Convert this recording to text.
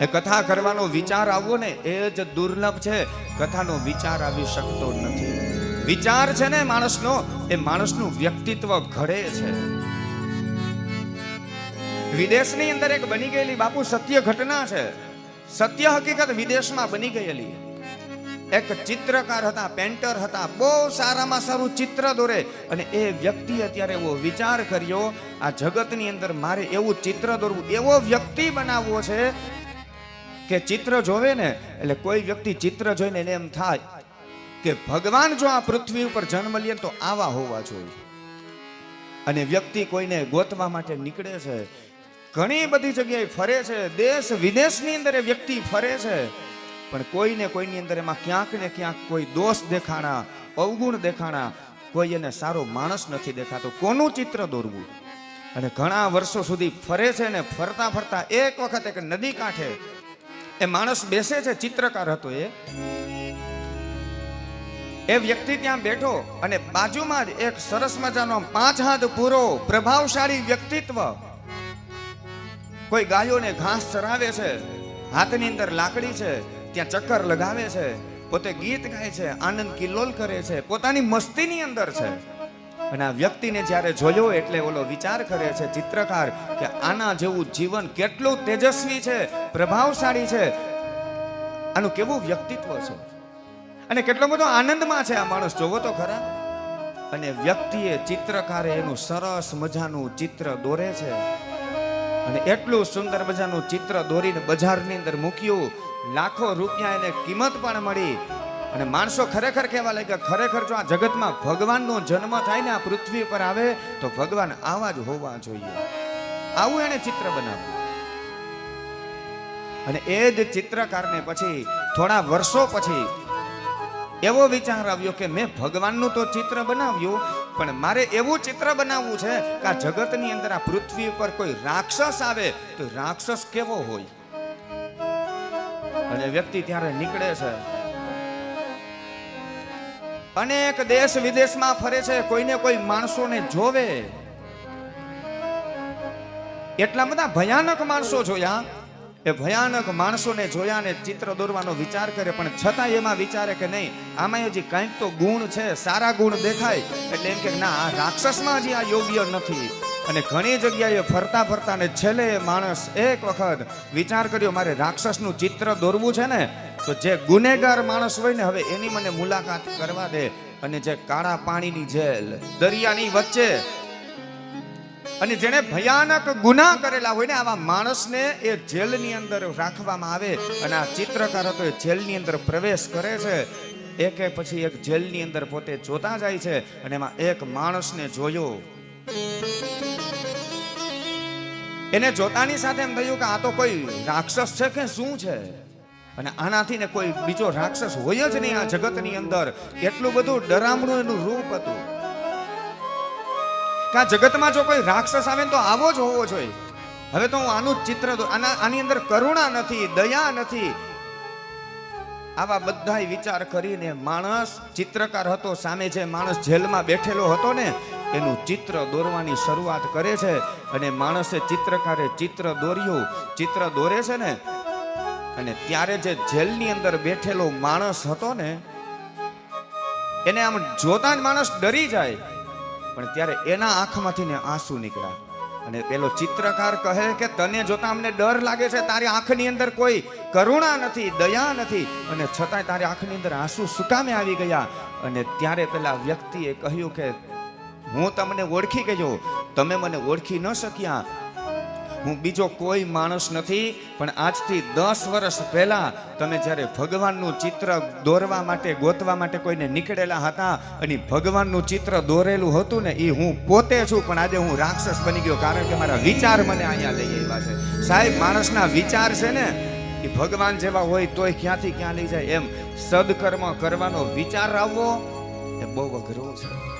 એ કથા કરવાનો વિચાર આવવો ને એ જ દુર્લભ છે. કથાનો વિચાર આવી શકતો નથી. વિચાર છે ને માણસનો, એ માણસનું વ્યક્તિત્વ ઘડે છે. વિદેશની અંદર એક બની ગયેલી બાપુ સત્ય ઘટના છે. સત્ય હકીકત વિદેશમાં બની ગયેલી. એક ચિત્રકાર હતા, પેન્ટર હતા, બહુ સારામાં સારું ચિત્ર દોરે અને એ વ્યક્તિ અત્યારે એવો વિચાર કર્યો, આ જગતની અંદર મારે એવું ચિત્ર દોરવું, એવો વ્યક્તિ બનાવવો છે કે ચિત્ર જોવે ને, એટલે કોઈ વ્યક્તિ ચિત્ર જોઈને એને એમ થાય કે ભગવાન જો આ પૃથ્વી ઉપર જન્મ લે તો આવા હોવા જોઈએ. અને વ્યક્તિ કોઈને ગોતવા માટે નીકળે છે, ઘણી બધી જગ્યાએ ફરે છે, દેશ વિદેશની અંદર એ વ્યક્તિ ફરે છે, પણ કોઈને કોઈની અંદર એમાં ક્યાંક ને ક્યાંક કોઈ દોષ દેખાણા, અવગુણ દેખાણા, કોઈ એને સારો માણસ નથી દેખાતો. કોનું ચિત્ર દોરવું? અને ઘણા વર્ષો સુધી ફરે છે ને ફરતા ફરતા એક વખત એક નદી કાંઠે એ માણસ બેસે છે, ચિત્રકાર હતો એ. એ વ્યક્તિ ત્યાં બેઠો અને બાજુમાં જ એક સરસ મજાનો પાંચ હાથ પૂરો પ્રભાવશાળી વ્યક્તિત્વ. કોઈ ગાયોને ઘાસ ચરાવે છે, હાથની અંદર લાકડી છે, ત્યાં ચક્કર લગાવે છે, પોતે ગીત ગાય છે, આનંદ કિલ્લોલ કરે છે, પોતાની મસ્તીની અંદર છે. અને આ વ્યક્તિને જ્યારે જોયો એટલે ઓલો વિચાર કરે છે ચિત્રકાર કે આના જેવું જીવન કેટલું તેજસ્વી છે, પ્રભાવશાળી છે. આનું કેવું વ્યક્તિત્વ છે? અને કેટલો બધો આનંદમાં છે આ માણસ, જોવો તો ખરા. અને વ્યક્તિએ ચિત્રકારે એનું સરસ મજાનું ચિત્ર દોરે છે. અને એટલું સુંદર મજાનું ચિત્ર દોરીને બજારની અંદર મૂક્યું. લાખો રૂપિયા એને કિંમત પણ મળી. અને માણસો ખરેખર કહેવા લાગ્યા, ખરેખર જો આ જગતમાં ભગવાનનો જન્મ થાય ને આ પૃથ્વી પર આવે, તો ભગવાન આવા જ હોવા જોઈએ. આવું એને ચિત્ર બનાવ્યું. અને એ જ ચિત્રકારને પછી, થોડા વર્ષો પછી એવો વિચાર આવ્યો કે મેં ભગવાનનું તો ચિત્ર બનાવ્યું, પણ મારે એવું ચિત્ર બનાવવું છે કે આ જગતની અંદર આ પૃથ્વી ઉપર કોઈ રાક્ષસ આવે, તો રાક્ષસ કેવો હોય? અને વ્યક્તિ ત્યારે નીકળે છે. અનેક દેશ વિદેશમાં ફરે છે, કોઈને કોઈ માણસોને જોવે. એટલા બધા ભયાનક માણસો જોયા એ ભયાનક માણસોને જોયા ને ચિત્ર દોરવાનો વિચાર કરે પણ છતાં એમાં વિચારે કે નહીં, આમાં હજી કંઈક તો ગુણ છે, સારા ગુણ દેખાય. એટલે એમ કે ના, આ રાક્ષસમાં હજી આ યોગ્ય નથી. અને ઘણી જગ્યાએ ફરતા ફરતા ને છેલ્લે માણસ એક વખત વિચાર કર્યો, મારે રાક્ષસનું ચિત્ર દોરવું છે ને, તો જે ગુનેગાર માણસ હોય ને, હવે એની મને મુલાકાત કરવા દે. અને જે કાળા પાણીની જેલ દરિયાની વચ્ચે, અને જેણે ભયાનક ગુના કરેલા હોય ને, આવા માણસને એ જેલની અંદર રાખવામાં આવે અને આ ચિત્રકાર હતો, એ જેલની અંદર પ્રવેશ કરે છે. એકે પછી એક જેલની અંદર પોતે જોતા જાય છે અને એમાં એક માણસને જોયો. એને જોતાની સાથે એમ થયું કે આ તો કોઈ રાક્ષસ છે કે શું છે? અને આનાથી ને કોઈ બીજો રાક્ષસ હોય જ નહીં આ જગતની અંદર. એટલું બધું ડરામણું એનું રૂપ હતું. કે આ જગતમાં જો કોઈ રાક્ષસ આવે ને તો આવો જ હોવો જોઈએ. હવે તો હું આનું જ ચિત્ર આના આની અંદર કરુણા નથી, દયા નથી. આવા બધાય વિચાર કરીને માણસ ચિત્રકાર હતો, સામે જે માણસ જેલમાં બેઠેલો હતો ને એનું ચિત્ર દોરવાની શરૂઆત કરે છે અને માણસે ચિત્રકારે ચિત્ર દોર્યું. ચિત્ર દોરે છે ને, અને ત્યારે જે જેલની અંદર બેઠેલો માણસ હતો ને, એને આમ જોતા જ માણસ ડરી જાય. પણ ત્યારે એના આંખમાંથી ને આંસુ નીકળ્યા. અને પેલો ચિત્રકાર કહે કે, તને જોતા અમને ડર લાગે છે, તારી આંખની અંદર કોઈ કરુણા નથી, દયા નથી. અને છતાંય તારી આંખની અંદર આંસુ સુકામે આવી ગયા. અને ત્યારે પેલા વ્યક્તિએ કહ્યું કે હું તમને ઓળખી ગયો તમે મને ઓળખી ન શક્યા. હું બીજો કોઈ માણસ નથી, પણ આજથી દસ વર્ષ પહેલાં તમે જ્યારે ભગવાનનું ચિત્ર દોરવા માટે, ગોતવા માટે કોઈને નીકળેલા હતા અને ભગવાનનું ચિત્ર દોરેલું હતું ને એ હું પોતે છું, પણ આજે હું રાક્ષસ બની ગયો, કારણ કે મારા વિચાર મને અહીંયા લઈ આવ્યા છે. સાહેબ, માણસના વિચાર છે ને એ ભગવાન જેવા હોય તોય ક્યાંથી ક્યાં લઈ જાય? એમ સદકર્મ કરવાનો વિચાર આવવો, એ બહુ અઘરો છે.